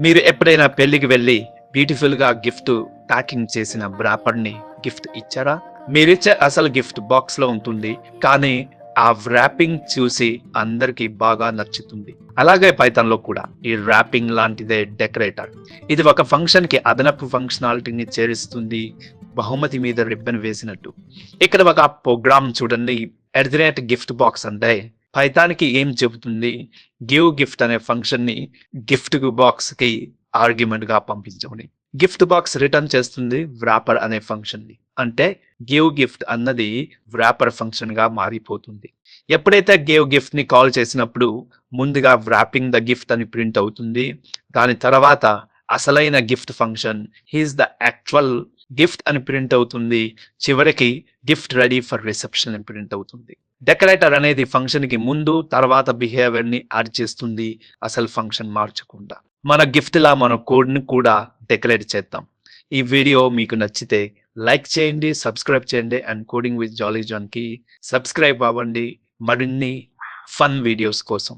మీరు ఎప్పుడైనా పెళ్ళికి వెళ్ళి బ్యూటిఫుల్గా గిఫ్ట్ ప్యాకింగ్ చేసిన wrapper ని గిఫ్ట్ ఇచ్చారా? మీరిచ్చే అసలు గిఫ్ట్ బాక్స్లో ఉంటుంది కానీ ఆ ర్యాపింగ్ చూసి అందరికి బాగా నచ్చుతుంది. అలాగే పైతన్లో కూడా ఈ ర్యాపింగ్ లాంటిదే డెకరేటర్ ఇది ఒక ఫంక్షన్కి అదనపు ఫంక్షనాలిటీని చేరుస్తుంది బహుమతి మీద రిబ్బన్ వేసినట్టు. ఇక్కడ ఒక ప్రోగ్రామ్ చూడండి. ఎర్దినేట్ గిఫ్ట్ బాక్స్ అంటే పైథాన్కి ఏం చెబుతుంది? గివ్ గిఫ్ట్ అనే ఫంక్షన్ని గిఫ్ట్ బాక్స్కి ఆర్గ్యుమెంట్గా పంపించమని. గిఫ్ట్ బాక్స్ రిటర్న్ చేస్తుంది వ్రాపర్ అనే ఫంక్షన్ని అంటే గివ్ గిఫ్ట్ అన్నది వ్రాపర్ ఫంక్షన్గా మారిపోతుంది. ఎప్పుడైతే గేవ్ గిఫ్ట్ని కాల్ చేసినప్పుడు ముందుగా వ్రాపింగ్ ద గిఫ్ట్ అని ప్రింట్ అవుతుంది. దాని తర్వాత అసలైన gift function he's the actual gift అని ప్రింట్ అవుతుంది. చివరికి గిఫ్ట్ రెడీ ఫర్ రిసెప్షన్ అని ప్రింట్ అవుతుంది. డెకరేటర్ అనేది ఫంక్షన్కి ముందు తర్వాత బిహేవియర్ని యాడ్ చేస్తుంది. అసలు ఫంక్షన్ మార్చకుండా. మన గిఫ్ట్ లా మన కోడ్ని కూడా డెకరేట్ చేద్దాం. ఈ వీడియో మీకు నచ్చితే లైక్ చేయండి సబ్స్క్రైబ్ చేయండి అండ్ కోడింగ్ విత్ జాలీ జాన్కి సబ్స్క్రైబ్ అవ్వండి. మరిన్ని ఫన్ వీడియోస్ కోసం.